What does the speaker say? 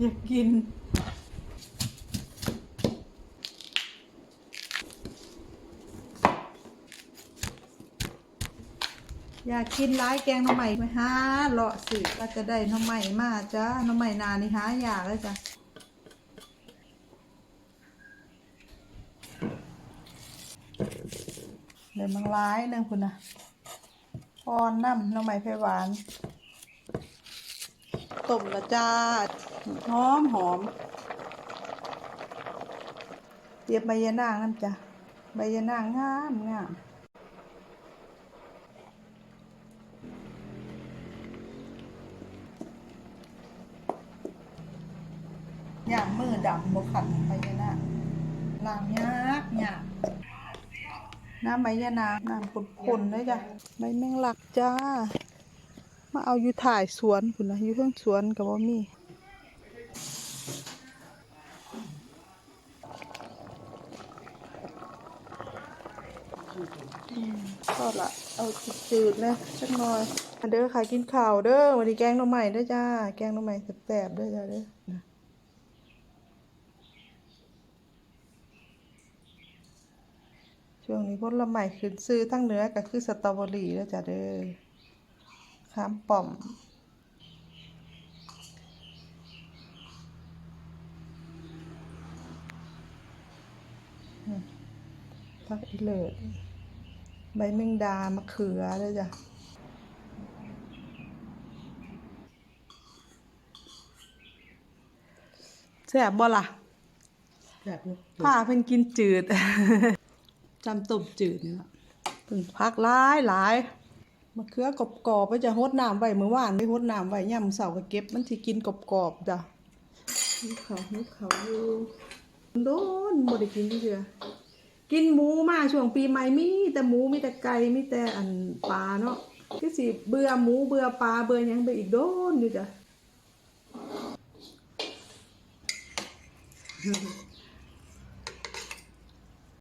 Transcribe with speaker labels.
Speaker 1: อยากกิน อยากกินร้ายแกงหน้ำใหม่ไหมฮะเลาะสิก็จะได้หน้ำใหม่มาจ้าหน้ำใหม่นานี่หาอยากเลยจ้ะเดี๋ยวมันร้ายหนึ่งคุณนะพอน้ำหน้ำใหม่ไผ่หวานต้มละจ้า หอมหอมเตรียมใบยะนางน้ำจ้ะใบยะนางงามงามอย่างมือดำบกขันไปยะนาล้างยากยากน้ำใบยะนาน้ำขุ่นๆเลยจ้ะใบแมงลักจ้า มาเอาอยู่ถ่ายสวนคุณนะอยู่เพิ่งสวนกับว่ามี อืมก็ละเอาจืดๆนะสักหน่อยมาเด้อขายกินข้าวเด้อวันนี้แกงหน่อใหม่เด้อจ้า แกงหน่อใหม่แซ่บๆเด้อจ้าเด้อช่วงนี้ผลไม้ขึ้นซื้อทั้งเนื้อก็คือสตรอเบอรี่เด้อจ้าเด้อข้ามป่อมผักอีเลิศ ใบแมงดามะเขือเลยจ้ะแซ่บบ่ล่ะ
Speaker 2: แบบนี้
Speaker 1: ผ้าเพิ่นกินจืด
Speaker 2: จำต้มจืดนี่ละ
Speaker 1: เพิ่นพักหลายหลายมะเขือกรอบๆไปจะฮดน้ำไว้เมื่อวานไปฮดน้ำไว้ย่ำเสาร์ก็เก็บมันสิกินกรอบๆจ้ะนี่เขานี่เขาอยู่โดนบ่ได้กินเทื่อ กินหมูมาช่วงปีใหม่มีแต่หมูมีแต่ไก่มีแต่อันปลาเนาะคือสิเบื่อหมูเบื่อปลาเบื่อยังไปอีกโดนอยู่จ้ะ